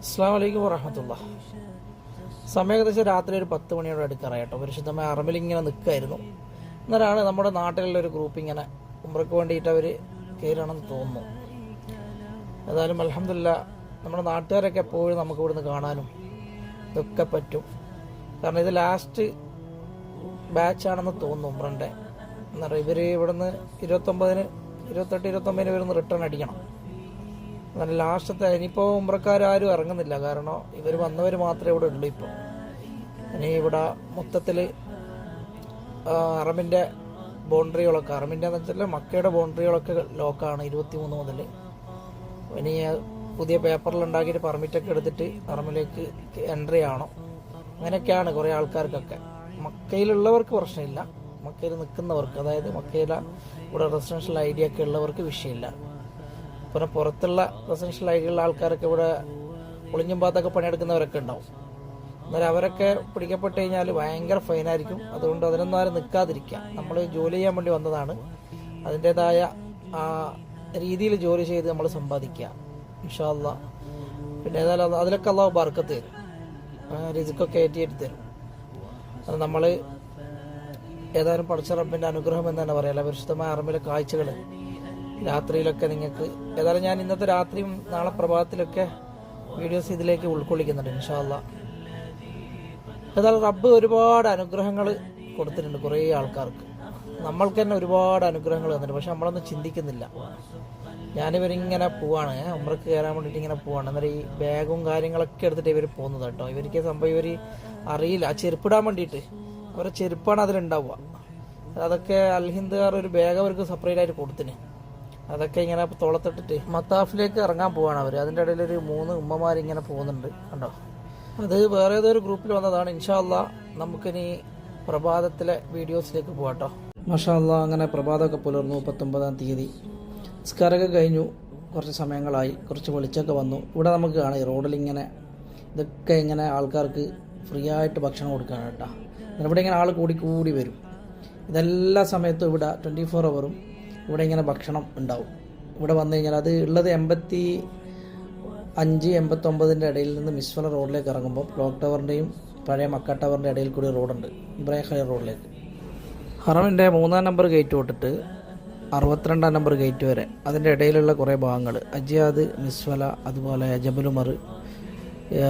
അസ്സാം വലൈക്കും വറഹമത്തുള്ള. സമയം ഏകദേശം രാത്രി ഒരു പത്ത് മണിയോടെ അടുക്കാറായി കേട്ടോ. പരിശുദ്ധമായ അറബിൽ ഇങ്ങനെ നിൽക്കായിരുന്നു എന്നാലാണ് നമ്മുടെ നാട്ടിലുള്ള ഒരു ഗ്രൂപ്പ് ഇങ്ങനെ ഉമ്രക്ക് വേണ്ടിയിട്ട് അവർ കയറണമെന്ന് തോന്നുന്നു. ഏതായാലും അലഹമില്ല നമ്മുടെ നാട്ടുകാരൊക്കെ എപ്പോഴും നമുക്ക് ഇവിടുന്ന് കാണാനും ഇതൊക്കെ പറ്റും. കാരണം ഇത് ലാസ്റ്റ് ബാച്ചാണെന്ന് തോന്നുന്നു ഉമ്രന്റെ എന്നറിയാം ഇവർ ഇവിടുന്ന് ഇരുപത്തൊമ്പതിന് ഇരുപത്തെട്ട് ഇരുപത്തൊമ്പതിന് ഇവരൊന്ന് റിട്ടേൺ അടിക്കണം. നല്ല ലാസ്റ്റത്തെ ഇനിയിപ്പോൾ ഉമ്രക്കാർ ആരും ഇറങ്ങുന്നില്ല. കാരണം ഇവർ വന്നവർ മാത്രമേ ഇവിടെ ഉള്ളൂ ഇപ്പോൾ ഇനി ഇവിടെ മൊത്തത്തിൽ അറബിന്റെ ബൗണ്ടറികളൊക്കെ അറബിന്റെ എന്ന് വെച്ചാൽ മക്കയുടെ ബൗണ്ടറികളൊക്കെ ലോക്കാണ് ഇരുപത്തി മൂന്ന് മുതൽ ഇനി പുതിയ പേപ്പറിൽ ഉണ്ടാക്കിയിട്ട് പെർമിറ്റൊക്കെ എടുത്തിട്ട് അറമിലേക്ക് എൻട്രി ആണോ അങ്ങനെയൊക്കെയാണ് കുറേ ആൾക്കാർക്കൊക്കെ. മക്കയിലുള്ളവർക്ക് പ്രശ്നമില്ല. മക്കയിൽ നിൽക്കുന്നവർക്ക് അതായത് മക്കയിലെ ഇവിടെ റെസിഡൻഷ്യൽ ഐഡിയ ഒക്കെ ഉള്ളവർക്ക് വിഷയമില്ല. പിന്നെ പുറത്തുള്ള റെസിഡൻഷ്യൽ ആയിട്ടുള്ള ആൾക്കാരൊക്കെ ഇവിടെ ഒളിഞ്ഞും പാത്തൊക്കെ പണിയെടുക്കുന്നവരൊക്കെ ഉണ്ടാവും. എന്നാൽ അവരൊക്കെ പിടിക്കപ്പെട്ട് കഴിഞ്ഞാൽ ഭയങ്കര ഫൈനായിരിക്കും അതുകൊണ്ട് അതിനൊന്നും ആരും നിൽക്കാതിരിക്കുക. നമ്മൾ ജോലി ചെയ്യാൻ വേണ്ടി വന്നതാണ്. അതിന്റെതായ ആ രീതിയിൽ ജോലി ചെയ്ത് നമ്മൾ സമ്പാദിക്കുക. ഇൻഷാല്ല പിന്നെ ഏതായാലും അതിലൊക്കെ അള്ളാഹു ബർക്കത്ത് തരും. ആ, ഏറ്റിയെടുത്ത് തരും. അത് നമ്മൾ ഏതായാലും പഠിച്ച റബ്ബിന്റെ അനുഗ്രഹം എന്ന് തന്നെ പറയാം പരിശുദ്ധമായ അറമ്പിലെ കാഴ്ചകൾ രാത്രിയിലൊക്കെ നിങ്ങൾക്ക് ഏതായാലും ഞാൻ ഇന്നത്തെ രാത്രിയും നാളെ പ്രഭാതത്തിലൊക്കെ വീഡിയോസ് ഇതിലേക്ക് ഉൾക്കൊള്ളിക്കുന്നുണ്ട് ഇൻഷാല്ല ഏതായാലും റബ്ബ് ഒരുപാട് അനുഗ്രഹങ്ങൾ കൊടുത്തിട്ടുണ്ട് കുറേ ആൾക്കാർക്ക്. നമ്മൾക്ക് തന്നെ ഒരുപാട് അനുഗ്രഹങ്ങൾ തന്നിട്ടുണ്ട് പക്ഷെ നമ്മളൊന്നും ചിന്തിക്കുന്നില്ല. ഞാനിവരിങ്ങനെ പോവാണ് ഉമ്രക്ക് കയറാൻ വേണ്ടിയിട്ട് ഇങ്ങനെ പോവാണ്. അന്നേരം ഈ ബാഗും കാര്യങ്ങളൊക്കെ എടുത്തിട്ട് ഇവർ പോകുന്നത് കേട്ടോ. ഇവർക്ക് സംഭവം ഇവർ അറിയില്ല. ആ ചെരുപ്പിടാൻ വേണ്ടിയിട്ട് അവരുടെ ചെരുപ്പാണ് അതിലുണ്ടാവുക. അതൊക്കെ അൽഹിന്ദുകാർ ഒരു ബാഗ് അവർക്ക് സെപ്പറേറ്റ് ആയിട്ട് കൊടുത്തിന്. അതൊക്കെ ഇങ്ങനെ തോളത്തിട്ടിട്ട് മത്താഫിലേക്ക് ഇറങ്ങാൻ പോവാണ് അവർ അതിന്റെ ഇടയിൽ ഒരു മൂന്ന് ഉമ്മമാർ ഇങ്ങനെ പോകുന്നുണ്ട് കണ്ടോ? അത് വേറെ ഏതൊരു ഗ്രൂപ്പിൽ വന്നതാണ്. ഇൻഷാല്ല നമുക്കിനി പ്രഭാതത്തിലെ വീഡിയോസിലേക്ക് പോകാട്ടോ മഷാല്ല അങ്ങനെ പ്രഭാതമൊക്കെ പുലർന്നു. പത്തൊമ്പതാം തീയതി. നിസ്കാരമൊക്കെ കഴിഞ്ഞു. കുറച്ച് സമയങ്ങളായി. കുറച്ച് വെളിച്ചമൊക്കെ വന്നു. ഇവിടെ നമുക്ക് കാണാം റോഡിൽ ഇങ്ങനെ ഇതൊക്കെ ഇങ്ങനെ ആൾക്കാർക്ക് ഫ്രീ ആയിട്ട് ഭക്ഷണം കൊടുക്കുകയാണ് കേട്ടോ. ഇവിടെ ഇങ്ങനെ ആൾ കൂടി കൂടി വരും. ഇതെല്ലാ സമയത്തും ഇവിടെ ട്വന്റി ഫോർ അവറും ഇവിടെ ഇങ്ങനെ ഭക്ഷണം ഉണ്ടാവും. ഇവിടെ വന്നു കഴിഞ്ഞാൽ അത് ഉള്ളത് എൺപത്തി അഞ്ച് എൺപത്തൊമ്പതിന്റെ ഇടയിൽ നിന്ന് മിസ്വല റോഡിലേക്ക് ഇറങ്ങുമ്പോൾ ക്ലോക്ക് ടവറിന്റെയും പഴയ മക്ക ടവറിന്റെ ഇടയിൽ കൂടി റോഡുണ്ട്. ഇബ്രാഹിം ഖലീൽ റോഡിലേക്ക്. ഹറമിന്റെ മൂന്നാം നമ്പർ ഗേറ്റ് തൊട്ടിട്ട് അറുപത്തിരണ്ടാം നമ്പർ ഗേറ്റ് വരെ. അതിന്റെ ഇടയിലുള്ള കുറേ ഭാഗങ്ങൾ. അജിയാദ് മിസ്വല അതുപോലെ ജബലുമർ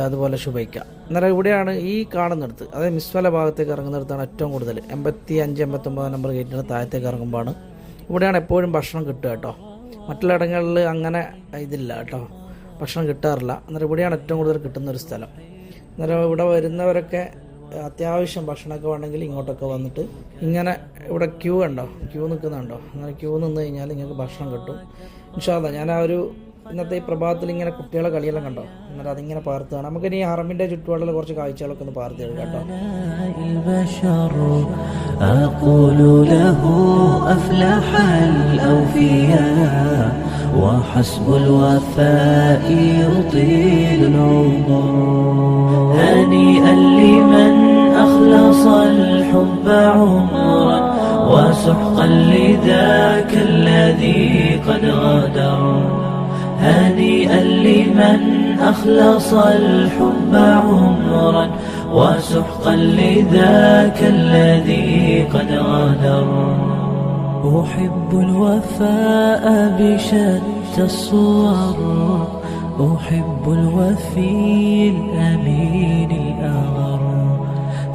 അതുപോലെ ഷുബൈക്ക അന്നേരം ഇവിടെയാണ് ഈ കാണുന്നിടത്ത് അതായത് മിസ്വല ഭാഗത്തേക്ക് ഇറങ്ങുന്നിടത്താണ് ഏറ്റവും കൂടുതൽ. എൺപത്തി അഞ്ച് എൺപത്തൊമ്പതാം നമ്പർ ഗേറ്റിന്റെ താഴത്തേക്ക് ഇറങ്ങുമ്പോഴാണ് ഇവിടെയാണ് എപ്പോഴും ഭക്ഷണം കിട്ടുക കേട്ടോ. മറ്റുള്ള ഇടങ്ങളിൽ അങ്ങനെ ഇതില്ല കേട്ടോ. ഭക്ഷണം കിട്ടാറില്ല. അന്നേരം ഇവിടെയാണ് ഏറ്റവും കൂടുതൽ കിട്ടുന്ന ഒരു സ്ഥലം. അന്നേരം ഇവിടെ വരുന്നവരൊക്കെ അത്യാവശ്യം ഭക്ഷണമൊക്കെ വേണമെങ്കിൽ ഇങ്ങോട്ടൊക്കെ വന്നിട്ട് ഇങ്ങനെ ഇവിടെ ക്യൂ ഉണ്ടോ ക്യൂ നിൽക്കുന്നുണ്ടോ? അങ്ങനെ ക്യൂ നിന്ന് കഴിഞ്ഞാൽ നിങ്ങൾക്ക് ഭക്ഷണം കിട്ടും. ഇൻഷാല്ല ഞാൻ ആ ഒരു ഇന്നത്തെ ഈ പ്രഭാതത്തിൽ ഇങ്ങനെ കുട്ടികളെ കളിയെല്ലാം കണ്ടോ എന്നിട്ട് അതിങ്ങനെ പാർത്തുകയാണ് നമുക്കിനി ഈ ഹറമിൻ്റെ ചുറ്റുപാടുള്ള കുറച്ച് കാഴ്ചകളൊക്കെ ഒന്ന് പാർത്ത് എടുക്കാം കേട്ടോ البشر أقول له أفلح الأوفياء وحسب الوفاء يطيل العمر هنيئا لمن أخلص الحب عمرا وسحقا لذاك الذي قد غادر هنيئا لمن أخلص الحب عمرا وسحقا لذاك الذي قد غادر. أحب الوفاء بشتى الصور أحب الوفي الأمين الأغر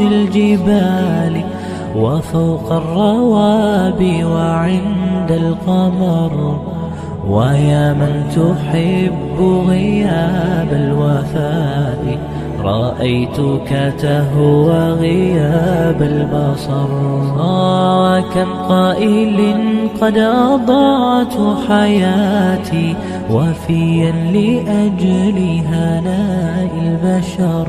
الجبال وفوق الروابي وعند القمر. ويا من تحب غياب الوفاء رأيتك تهوى غياب البصر. آه كم قائل قد أضعت حياتي وفيا لأجل هناء البشر.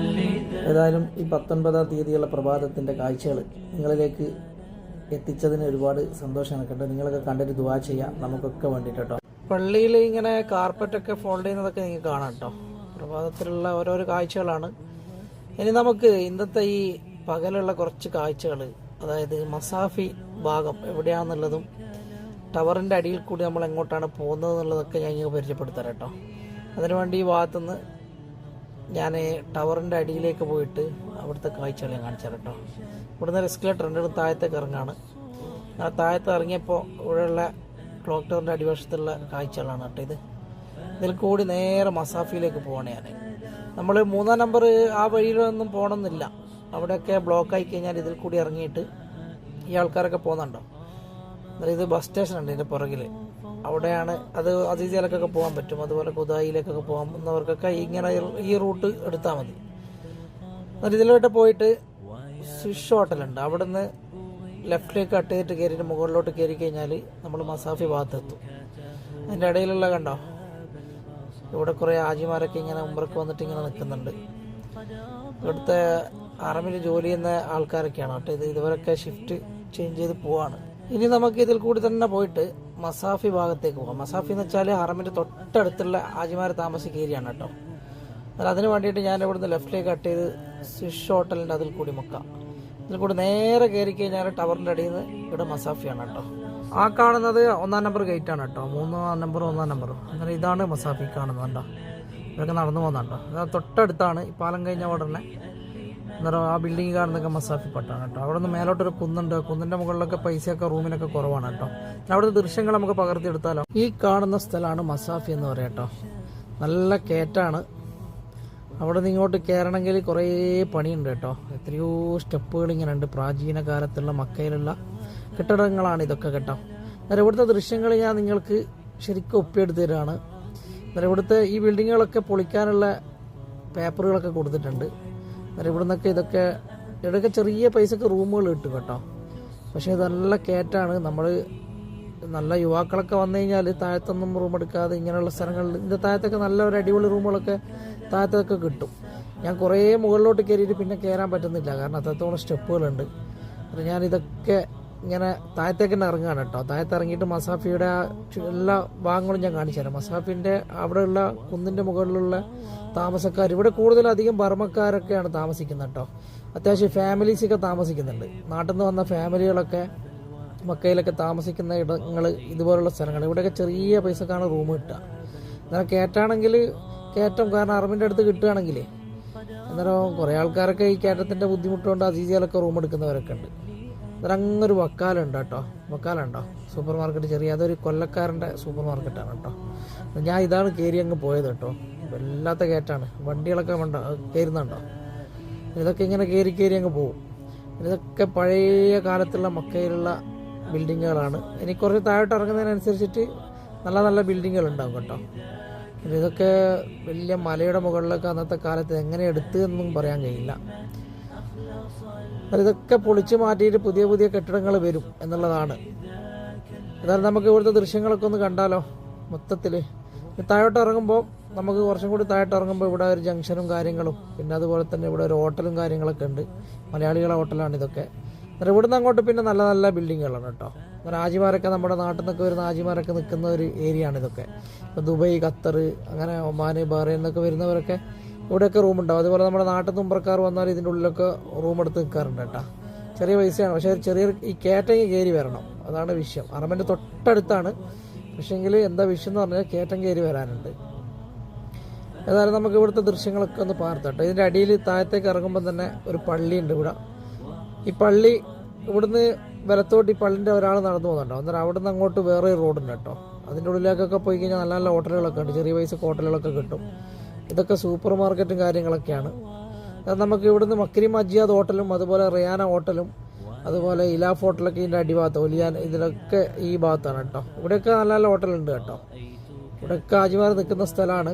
ഏതായാലും ഈ പത്തൊൻപതാം തീയതിയുള്ള പ്രഭാതത്തിന്റെ കാഴ്ചകൾ നിങ്ങളിലേക്ക് എത്തിച്ചതിന് ഒരുപാട് സന്തോഷം നിൽക്കട്ടെ നിങ്ങളൊക്കെ കണ്ടിട്ട് ദുവാ ചെയ്യാം. നമുക്കൊക്കെ വേണ്ടിയിട്ട് കേട്ടോ പള്ളിയിൽ ഇങ്ങനെ കാർപ്പറ്റൊക്കെ ഫോൾഡ് ചെയ്യുന്നതൊക്കെ നിങ്ങൾക്ക് കാണാം കേട്ടോ പ്രഭാതത്തിലുള്ള ഓരോരോ കാഴ്ചകളാണ്. ഇനി നമുക്ക് ഇന്നത്തെ ഈ പകലുള്ള കുറച്ച് കാഴ്ചകൾ അതായത് മസാഫി ഭാഗം എവിടെയാണെന്നുള്ളതും ടവറിന്റെ അടിയിൽ കൂടി നമ്മൾ എങ്ങോട്ടാണ് പോകുന്നത് എന്നുള്ളതൊക്കെ ഞാൻ പരിചയപ്പെടുത്തരാം കേട്ടോ അതിനുവേണ്ടി ഈ ഭാഗത്തുനിന്ന് ഞാൻ ടവറിന്റെ അടിയിലേക്ക് പോയിട്ട് അവിടുത്തെ കാഴ്ചകൾ ഞാൻ കാണിച്ചു കേട്ടോ. ഇവിടുന്ന് എസ്കലേറ്റർ ഉണ്ട് താഴത്തേക്ക് ഇറങ്ങാണ്. ആ താഴത്ത് ഇറങ്ങിയപ്പോൾ ഇവിടെയുള്ള ക്ലോക്ക് ടവറിന്റെ അടിവശത്തുള്ള കാഴ്ചകളാണ് കേട്ടോ ഇത്. ഇതിൽ കൂടി നേരെ മസാഫിയിലേക്ക് പോവാണ് ഞാൻ നമ്മൾ മൂന്നാം നമ്പർ ആ വഴിയിലൊന്നും പോകണമെന്നില്ല അവിടെയൊക്കെ ബ്ലോക്ക് ആയി കഴിഞ്ഞാൽ ഇതിൽ കൂടി ഇറങ്ങിയിട്ട് ഈ ആൾക്കാരൊക്കെ പോകുന്നുണ്ടോ? ഇത് ബസ് സ്റ്റേഷൻ ഉണ്ട് ഇതിന്റെ പുറകിൽ അവിടെയാണ് അത് അതിഥിയിലേക്കൊക്കെ പോകാൻ പറ്റും. അതുപോലെ കുതായിലേക്കൊക്കെ പോകുന്നവർക്കൊക്കെ ഇങ്ങനെ ഈ റൂട്ട് എടുത്താൽ മതി. എന്നിട്ട് ഇതിലോട്ട് പോയിട്ട് സ്വിഷ് ഹോട്ടലുണ്ട് അവിടെ നിന്ന് ലെഫ്റ്റിലേക്ക് കട്ട് ചെയ്തിട്ട് കയറിയിട്ട് മുകളിലോട്ട് കയറി കഴിഞ്ഞാൽ നമ്മൾ മസാഫി ഭാഗത്തെത്തും. അതിന്റെ ഇടയിലുള്ള കണ്ടോ? ഇവിടെ കുറേ ആജിമാരൊക്കെ ഇങ്ങനെ ഉമ്പറക്ക് വന്നിട്ട് ഇങ്ങനെ നിൽക്കുന്നുണ്ട്. ഇവിടുത്തെ ആർമിയിൽ ജോലി ചെയ്യുന്ന ആൾക്കാരൊക്കെയാണ് കേട്ടോ. ഇത് ഇതുവരൊക്കെ ഷിഫ്റ്റ് ചേഞ്ച് ചെയ്ത് പോവാണ്. ഇനി നമുക്ക് ഇതിൽ കൂടി തന്നെ പോയിട്ട് മസാഫി ഭാഗത്തേക്ക് പോകാം മസാഫി എന്ന് വെച്ചാൽ ഹറമിന്റെ തൊട്ടടുത്തുള്ള ആജിമാർ താമസിക്കുന്ന ഏരിയയാണ് കേട്ടോ. എന്നാൽ അതിന് വേണ്ടിയിട്ട് ഞാൻ ഇവിടുന്ന് ലെഫ്റ്റിലേക്ക് കട്ട് ചെയ്ത് സ്വിഷ് ഹോട്ടലിന്റെ അതിൽ കൂടി മുക്കാം. ഇതിൽ കൂടി നേരെ കയറി കഴിഞ്ഞാൽ ടവറിന്റെ അടിയിൽ നിന്ന് ഇവിടെ മസാഫിയാണ് കേട്ടോ. ആ കാണുന്നത് ഒന്നാം നമ്പർ ഗേറ്റ് ആണ് കേട്ടോ. മൂന്നാം നമ്പർ ഒന്നാം നമ്പർ അങ്ങനെ ഇതാണ് മസാഫി കാണുന്നത് കേട്ടോ ഇവരൊക്കെ നടന്നു പോകുന്നുണ്ടോ. തൊട്ടടുത്താണ് ഈ പാലം കഴിഞ്ഞ ഉടനെ അന്നേരം ആ ബിൽഡിംഗ് മസാഫി പട്ടാണ് കേട്ടോ. അവിടെ നിന്ന് മേലോട്ടൊരു കുന്നുണ്ട്. കുന്നിന്റെ മുകളിലൊക്കെ പൈസയൊക്കെ റൂമിനൊക്കെ കുറവാണ് കേട്ടോ. അവിടുത്തെ ദൃശ്യങ്ങൾ നമുക്ക് പകർത്തിയെടുത്താലോ? ഈ കാണുന്ന സ്ഥലമാണ് മസാഫി എന്ന് പറയാം കേട്ടോ. നല്ല കയറ്റാണ് അവിടെ നിന്ന് ഇങ്ങോട്ട് കയറണമെങ്കിൽ കുറേ പണിയുണ്ട് കേട്ടോ. എത്രയോ സ്റ്റെപ്പുകൾ ഇങ്ങനെ ഉണ്ട്. പ്രാചീന കാലത്തുള്ള മക്കയിലുള്ള കെട്ടിടങ്ങളാണ് ഇതൊക്കെ കേട്ടോ. അന്നേരം ഇവിടുത്തെ ദൃശ്യങ്ങൾ ഞാൻ നിങ്ങൾക്ക് ശരിക്കും ഒപ്പിയെടുത്ത് തരാണ്. അന്നേരം ഇവിടുത്തെ ഈ ബിൽഡിങ്ങുകളൊക്കെ പൊളിക്കാനുള്ള പേപ്പറുകളൊക്കെ കൊടുത്തിട്ടുണ്ട്. അന്നേരം ഇവിടെ നിന്നൊക്കെ ഇതൊക്കെ ഇവിടെയൊക്കെ ചെറിയ പൈസക്ക് റൂമുകൾ കിട്ടും കേട്ടോ. പക്ഷേ നല്ല കയറ്റാണ് നമ്മൾ നല്ല യുവാക്കളൊക്കെ വന്നു കഴിഞ്ഞാൽ താഴത്തൊന്നും റൂം എടുക്കാതെ ഇങ്ങനെയുള്ള സ്ഥലങ്ങളിൽ ഇതിന്റെ താഴത്തൊക്കെ നല്ല ഒരു അടിപൊളി റൂമുകളൊക്കെ താഴത്തൊക്കെ കിട്ടും. ഞാൻ കുറേ മുകളിലോട്ട് കയറിയിട്ട് പിന്നെ കയറാൻ പറ്റുന്നില്ല. കാരണം അത്രത്തോളം സ്റ്റെപ്പുകളുണ്ട്. ഞാൻ ഇതൊക്കെ ഇങ്ങനെ താഴത്തേക്ക് തന്നെ ഇറങ്ങുകയാണ് കേട്ടോ. താഴത്ത് ഇറങ്ങിയിട്ട് മസാഫിയുടെ എല്ലാ ഭാഗങ്ങളും ഞാൻ കാണിച്ചു തരാം. മസാഫിന്റെ അവിടെയുള്ള കുന്നിന്റെ മുകളിലുള്ള താമസക്കാർ ഇവിടെ കൂടുതലധികം ബർമ്മക്കാരൊക്കെയാണ് താമസിക്കുന്നത് കേട്ടോ. അത്യാവശ്യം ഫാമിലീസൊക്കെ താമസിക്കുന്നുണ്ട്. നാട്ടിൽ നിന്ന് വന്ന ഫാമിലികളൊക്കെ മക്കയിലൊക്കെ താമസിക്കുന്ന ഇടങ്ങൾ ഇതുപോലുള്ള സ്ഥലങ്ങൾ ഇവിടെയൊക്കെ ചെറിയ പൈസക്കാണ് റൂം കിട്ടുക. എന്നാൽ കയറ്റാണെങ്കിൽ കയറ്റം. കാരണം അറബിന്റെ അടുത്ത് കിട്ടുകയാണെങ്കിൽ അന്നേരം കുറേ ആൾക്കാരൊക്കെ ഈ കയറ്റത്തിന്റെ ബുദ്ധിമുട്ടുകൊണ്ട് അതിഥികളൊക്കെ റൂം എടുക്കുന്നവരൊക്കെ ഉണ്ട്. അന്നേരം അങ്ങൊരു വക്കാലുണ്ട് കേട്ടോ. വക്കാലുണ്ടോ? സൂപ്പർ മാർക്കറ്റ് ചെറിയ അതൊരു കൊല്ലക്കാരന്റെ സൂപ്പർ മാർക്കറ്റാണ് കേട്ടോ ഞാൻ ഇതാണ് കയറി അങ്ങ് പോയത് കേട്ടോ. വല്ലാത്ത കയറ്റാണ് വണ്ടികളൊക്കെ വേണ്ട കയറുന്നുണ്ടോ? ഇതൊക്കെ ഇങ്ങനെ കയറി കയറി അങ്ങ് പോകും ഇതൊക്കെ പഴയ കാലത്തുള്ള മക്കയിലുള്ള ബിൽഡിങ്ങുകളാണ്. ഇനി കുറച്ച് താഴോട്ട് ഇറങ്ങുന്നതിനനുസരിച്ചിട്ട് നല്ല നല്ല ബിൽഡിങ്ങുകൾ ഉണ്ടാവും കേട്ടോ. ഇതൊക്കെ വലിയ മലയുടെ മുകളിലൊക്കെ അന്നത്തെ കാലത്ത് എങ്ങനെ എടുത്തു എന്നൊന്നും പറയാൻ കഴിയില്ല. എന്നാൽ ഇതൊക്കെ പൊളിച്ചു മാറ്റിയിട്ട് പുതിയ പുതിയ കെട്ടിടങ്ങൾ വരും എന്നുള്ളതാണ്. എന്നാലും നമുക്ക് ഇവിടുത്തെ ദൃശ്യങ്ങളൊക്കെ ഒന്ന് കണ്ടാലോ മൊത്തത്തിൽ താഴോട്ട് ഇറങ്ങുമ്പോൾ നമുക്ക് കുറച്ചും കൂടി താഴോട്ട് ഇറങ്ങുമ്പോൾ ഇവിടെ ഒരു ജംഗ്ഷനും കാര്യങ്ങളും പിന്നെ അതുപോലെ തന്നെ ഇവിടെ ഒരു ഹോട്ടലും കാര്യങ്ങളൊക്കെ ഉണ്ട്. മലയാളികളെ ഹോട്ടലാണ് ഇതൊക്കെ. എന്നിട്ട് ഇവിടുന്ന് അങ്ങോട്ട് പിന്നെ നല്ല നല്ല ബിൽഡിങ്ങുകളാണ് കേട്ടോ. അങ്ങനെ ആജിമാരൊക്കെ നമ്മുടെ നാട്ടിൽ നിന്നൊക്കെ വരുന്ന ആജിമാരൊക്കെ നിൽക്കുന്ന ഒരു ഏരിയയാണ് ഇതൊക്കെ. ഇപ്പോൾ ദുബൈ ഖത്തർ അങ്ങനെ ഒമാൻ ബഹ്റൈൻ എന്നൊക്കെ വരുന്നവരൊക്കെ ഇവിടെയൊക്കെ റൂം ഉണ്ടാവും അതുപോലെ നമ്മുടെ നാട്ടിൽ നിന്ന് ഉമ്പറക്കാർ വന്നാൽ ഇതിന്റെ ഉള്ളിലൊക്കെ റൂം എടുത്ത് നിൽക്കാറുണ്ട് കേട്ടോ. ചെറിയ പൈസയാണ്. പക്ഷേ ചെറിയ ഈ കേറ്റങ്ങി കയറി വരണം. അതാണ് വിഷയം. അറമന്റെ തൊട്ടടുത്താണ്. പക്ഷേങ്കിൽ എന്താ വിഷയം എന്ന് പറഞ്ഞാൽ കേറ്റം കയറി വരാനുണ്ട്. ഏതായാലും നമുക്ക് ഇവിടുത്തെ ദൃശ്യങ്ങളൊക്കെ ഒന്ന് പാർത്തട്ടെ ഇതിന്റെ അടിയിൽ താഴത്തേക്ക് ഇറങ്ങുമ്പോൾ തന്നെ ഒരു പള്ളിയുണ്ട് ഇവിടെ. ഈ പള്ളി ഇവിടുന്ന് വലത്തോട്ട് ഈ പള്ളിന്റെ ഒരാൾ നടന്നു പോകുന്നുണ്ടോ. അന്നേരം അവിടുന്ന് അങ്ങോട്ട് വേറെ റോഡുണ്ട് കേട്ടോ. അതിന്റെ ഉള്ളിലേക്കൊക്കെ പോയി കഴിഞ്ഞാൽ നല്ല നല്ല ഹോട്ടലുകളൊക്കെ ഉണ്ട്. ചെറിയ പൈസ ഹോട്ടലുകളൊക്കെ കിട്ടും. ഇതൊക്കെ സൂപ്പർ മാർക്കറ്റും കാര്യങ്ങളൊക്കെയാണ്. നമുക്ക് ഇവിടുന്ന് മക്രി മജിയാദ് ഹോട്ടലും അതുപോലെ റിയാന ഹോട്ടലും അതുപോലെ ഇലാഫ് ഹോട്ടലൊക്കെ ഇതിന്റെ അടിഭാഗത്ത് ഒലിയാൻ ഇതിലൊക്കെ ഈ ഭാഗത്താണ് കേട്ടോ. ഇവിടെയൊക്കെ നല്ല നല്ല ഹോട്ടലുണ്ട് കേട്ടോ. ഇവിടെയൊക്കെ ആജിമാർ നിൽക്കുന്ന സ്ഥലമാണ്.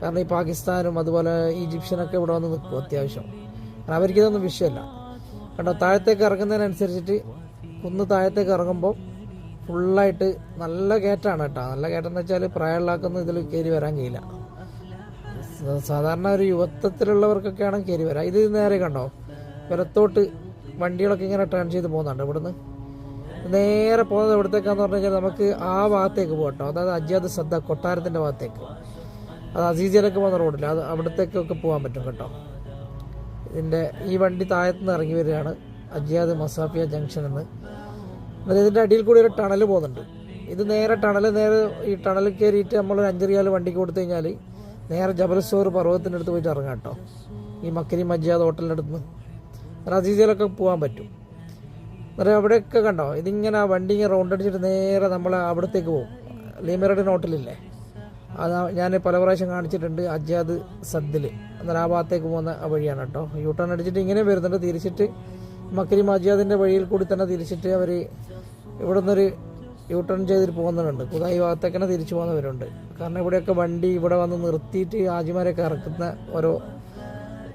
കാരണം ഈ പാകിസ്ഥാനും അതുപോലെ ഈജിപ്ഷ്യനൊക്കെ ഇവിടെ വന്ന് നിൽക്കും അത്യാവശ്യം. കാരണം അവർക്ക് അവർക്കിതൊന്നും വിഷയമല്ല. കണ്ടോ താഴത്തേക്ക് ഇറങ്ങുന്നതിനനുസരിച്ചിട്ട് കുന്ന് താഴത്തേക്ക് ഇറങ്ങുമ്പോൾ ഫുള്ളായിട്ട് നല്ല കയറ്റാണ് കേട്ടോ. നല്ല കയറ്റം എന്ന് വെച്ചാൽ പ്രായമുള്ളാക്കൊന്നും ഇതിൽ കയറി വരാൻ കഴിയില്ല. സാധാരണ ഒരു യുവത്വത്തിലുള്ളവർക്കൊക്കെയാണ് കയറി വരാം. ഇത് നേരെ കണ്ടോ? വലത്തോട്ട് വണ്ടികളൊക്കെ ഇങ്ങനെ ടേൺ ചെയ്ത് പോകുന്നുണ്ട് ഇവിടുന്ന്. നേരെ പോകുന്നത് എവിടത്തേക്കാന്ന് പറഞ്ഞു കഴിഞ്ഞാൽ നമുക്ക് ആ ഭാഗത്തേക്ക് പോകട്ടോ. അതായത് അജ്യാദ് സദ്ദ കൊട്ടാരത്തിന്റെ ഭാഗത്തേക്ക്. അത് അസീസിയിലൊക്കെ പോകുന്ന റോഡില്ല അത് അവിടത്തേക്കൊക്കെ പോകാൻ പറ്റും കേട്ടോ. ഇതിന്റെ ഈ വണ്ടി താഴത്തുനിന്ന് ഇറങ്ങി വരികയാണ് അജിയാദ് മസാഫിയ ജംഗ്ഷൻ എന്ന്. എന്നിട്ട് ഇതിന്റെ അടിയിൽ കൂടി ഒരു ടണൽ പോകുന്നുണ്ട്. ഇത് നേരെ ടണൽ നേരെ ഈ ടണൽ കയറിയിട്ട് നമ്മൾ അഞ്ചറിയാൽ അഞ്ച് റിയാൽ വണ്ടിക്ക് കൊടുത്തു കഴിഞ്ഞാൽ നേരെ ജബൽസോർ പർവതത്തിന്റെ അടുത്ത് പോയിട്ട് ഇറങ്ങാം കേട്ടോ. ഈ മക്കരി മജ്ജാദ് ഹോട്ടലിന്റെ അടുത്ത് നിന്ന് അസീസിയിലൊക്കെ പോകാൻ പറ്റും. എന്നിട്ട് അവിടെയൊക്കെ കണ്ടോ? ഇതിങ്ങനെ വണ്ടി ഇങ്ങനെ റൗണ്ട് അടിച്ചിട്ട് നേരെ നമ്മൾ അവിടത്തേക്ക് പോകും. ലീമറഡിൻ ഹോട്ടലില്ലേ? അത് ഞാൻ പല പ്രാവശ്യം കാണിച്ചിട്ടുണ്ട് അജാദ് സദ്ദിൽ അന്നേരം ആ ഭാഗത്തേക്ക് പോകുന്ന വഴിയാണ് കേട്ടോ. യൂ ടേൺ അടിച്ചിട്ട് ഇങ്ങനെ വരുന്നുണ്ട്. തിരിച്ചിട്ട് മക്കരി മജിയാദിന്റെ വഴിയിൽ കൂടി തന്നെ തിരിച്ചിട്ട് അവർ ഇവിടെ നിന്നൊരു യൂ ടേൺ ചെയ്തിട്ട് പോകുന്നവരുണ്ട്. കുതായി ഭാഗത്തേക്ക് തന്നെ തിരിച്ചു പോകുന്നവരുണ്ട്. കാരണം ഇവിടെയൊക്കെ വണ്ടി ഇവിടെ വന്ന് നിർത്തിയിട്ട് ആജിമാരെയൊക്കെ ഇറക്കുന്ന ഓരോ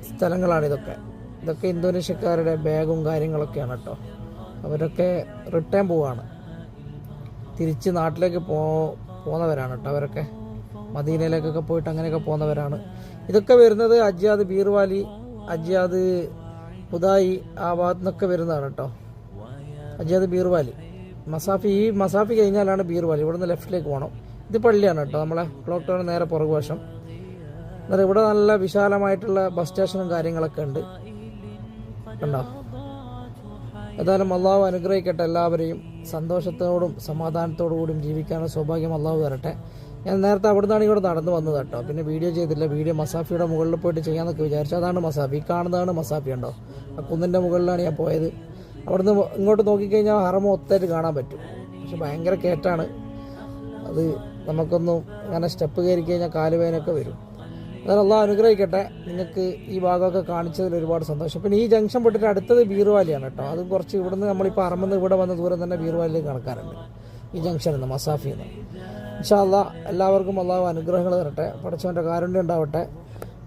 സ്ഥലങ്ങളാണ് ഇതൊക്കെ. ഇതൊക്കെ ഇന്തോനേഷ്യക്കാരുടെ ബാഗും കാര്യങ്ങളൊക്കെയാണ് കേട്ടോ. അവരൊക്കെ റിട്ടേൺ പോവാണ്. തിരിച്ച് നാട്ടിലേക്ക് പോ പോകുന്നവരാണ് കേട്ടോ അവരൊക്കെ. മദീനയിലേക്കൊക്കെ പോയിട്ട് അങ്ങനെയൊക്കെ പോകുന്നവരാണ് ഇതൊക്കെ വരുന്നത് അജ്യാദ് ബീർവാലി അജ്യാദ് ഹുദായി ആ ഭാഗത്തു നിന്നൊക്കെ വരുന്നതാണ് കേട്ടോ. അജ്യാദ് ബീർവാലി. മസാഫി ഈ മസാഫി കഴിഞ്ഞാലാണ് ബീർവാലി ഇവിടുന്ന് ലെഫ്റ്റിലേക്ക് പോകണം ഇത് പള്ളിയാണ് കേട്ടോ. നമ്മളെ ക്ലോക്ക് ടവർ നേരെ പുറകുവശം എന്നാൽ ഇവിടെ നല്ല വിശാലമായിട്ടുള്ള ബസ് സ്റ്റേഷനും കാര്യങ്ങളൊക്കെ ഉണ്ട്. കണ്ടോ? ഏതായാലും അള്ളാഹു അനുഗ്രഹിക്കട്ടെ എല്ലാവരെയും. സന്തോഷത്തോടും സമാധാനത്തോടു കൂടിയും ജീവിക്കാനുള്ള സൗഭാഗ്യം അള്ളാഹു തരട്ടെ. ഞാൻ നേരത്തെ അവിടുന്നാണ് ഇവിടെ നടന്നു വന്നത് കേട്ടോ. പിന്നെ വീഡിയോ ചെയ്തില്ല. വീഡിയോ മസാഫിയുടെ മുകളിൽ പോയിട്ട് ചെയ്യാമെന്നൊക്കെ വിചാരിച്ചു. അതാണ് മസാഫി. കാണുന്നതാണ് മസാഫി ഉണ്ടോ ആ കുന്നിന്റെ മുകളിലാണ് ഞാൻ പോയത്. അവിടുന്ന് ഇങ്ങോട്ട് നോക്കിക്കഴിഞ്ഞാൽ ഹറമ ഒത്തായിട്ട് കാണാൻ പറ്റും. പക്ഷെ ഭയങ്കര കയറ്റാണ് അത് നമുക്കൊന്നും അങ്ങനെ സ്റ്റെപ്പ് കയറി കഴിഞ്ഞാൽ കാലുവേനൊക്കെ വരും. അതായത് അള്ളാഹ് അനുഗ്രഹിക്കട്ടെ. നിങ്ങൾക്ക് ഈ ഭാഗമൊക്കെ കാണിച്ചതിൽ ഒരുപാട് സന്തോഷം. പിന്നെ ഈ ജംഗ്ഷൻ പൊട്ടിട്ട് അടുത്തത് ബീർവാലിയാണ് കേട്ടോ. അത് കുറച്ച് ഇവിടുന്ന് നമ്മളിപ്പോൾ അറമെന്ന് ഇവിടെ വന്ന ദൂരം തന്നെ ബീർവാലിലേക്ക് കണക്കാറുണ്ട് ഈ ജംഗ്ഷനിൽ നിന്ന് മസാഫിന്ന്. ഇൻഷാ ഇൻഷാല്ല എല്ലാവർക്കും അള്ളാഹു അനുഗ്രഹങ്ങൾ തരട്ടെ. പഠിച്ചവന്റെ കാരുണ്യം ഉണ്ടാവട്ടെ.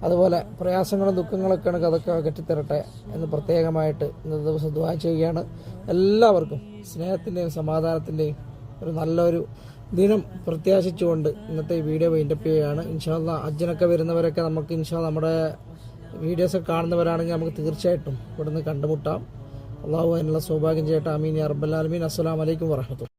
അതുപോലെ പ്രയാസങ്ങളും ദുഃഖങ്ങളൊക്കെയാണ് കഥക്കെ കെട്ടിത്തരട്ടെ എന്ന് പ്രത്യേകമായിട്ട് ഇന്നത്തെ ദിവസം ദുആ ചെയ്യുകയാണ്. എല്ലാവർക്കും സ്നേഹത്തിന്റെയും സമാധാനത്തിന്റെയും ഒരു നല്ലൊരു ദിനം പ്രത്യാശിച്ചുകൊണ്ട് ഇന്നത്തെ വീഡിയോ വൈൻഡപ്പ് ചെയ്യുകയാണ്. ഇൻഷാല്ല അജ്ജനൊക്കെ വരുന്നവരൊക്കെ നമുക്ക് ഇൻഷാ നമ്മുടെ വീഡിയോസൊക്കെ കാണുന്നവരാണെങ്കിൽ നമുക്ക് തീർച്ചയായിട്ടും ഇവിടുന്ന് കണ്ടുമുട്ടാം. അള്ളാഹു അതിനുള്ള സൗഭാഗ്യം ചെയ്യട്ടെ. അമീൻ അറബല്ലാലമീൻ അസ്സലാമലൈക്കും വറഹമത്തു